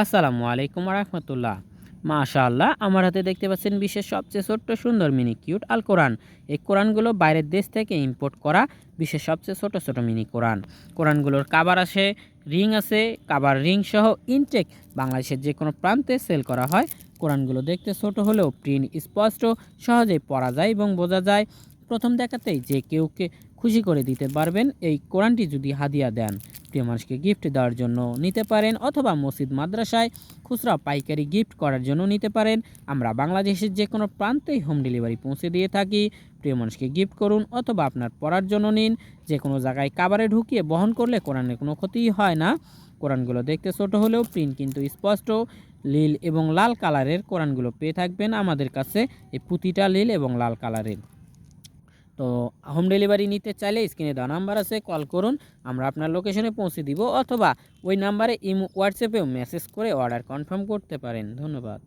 আসসালামু আলাইকুম রহমতুল্লাহ। মাশাআল্লাহ, আমার হাতে দেখতে পাচ্ছেন বিশ্বের সবচেয়ে ছোট্ট সুন্দর মিনি কিউট আল কোরআন। এই কোরআনগুলো বাইরের দেশ থেকে ইম্পোর্ট করা বিশ্বের সবচেয়ে ছোট ছোট মিনি কোরআন। কোরআনগুলোর কাবার আছে রিং আছে, কাবার রিং সহ ইনটেক বাংলাদেশের যে কোনো প্রান্তে সেল করা হয়। কোরআনগুলো দেখতে ছোট হলেও প্রিন্ট স্পষ্ট, সহজেই পড়া যায় এবং বোঝা যায়। প্রথম দেখাতেই যে কেউকে খুশি করে দিতে পারবেন, এই কোরআনটি যদি হাদিয়া দেন, প্রিয় মানুষকে গিফট দেওয়ার জন্য নিতে পারেন অথবা মসজিদ, মাদ্রাসায় খুচরা পাইকারি গিফট করার জন্য নিতে পারেন। আমরা বাংলাদেশের যে কোনো প্রান্তেই হোম ডেলিভারি পৌঁছে দিয়ে থাকি। প্রিয় মানুষকে গিফট করুন অথবা আপনার পড়ার জন্য নিন। যে কোনো জায়গায় কাবারে ঢুকিয়ে বহন করলে কোরআনের কোনো ক্ষতিই হয় না। কোরআনগুলো দেখতে ছোট হলেও প্রিন্ট কিন্তু স্পষ্ট। লীল এবং লাল কালারের কোরআনগুলো পেয়ে থাকবেন আমাদের কাছে। এই পুঁতিটা লীল এবং লাল কালারের তো হোম ডেলিভারি নিতে চাইলে স্ক্রিনে দেওয়া নাম্বার আছে কল করুন, আমরা আপনার লোকেশনে পৌঁছে দিব অথবা ওই নাম্বারে ইমো হোয়াটসঅ্যাপেও মেসেজ করে অর্ডার কনফার্ম করতে পারেন। ধন্যবাদ।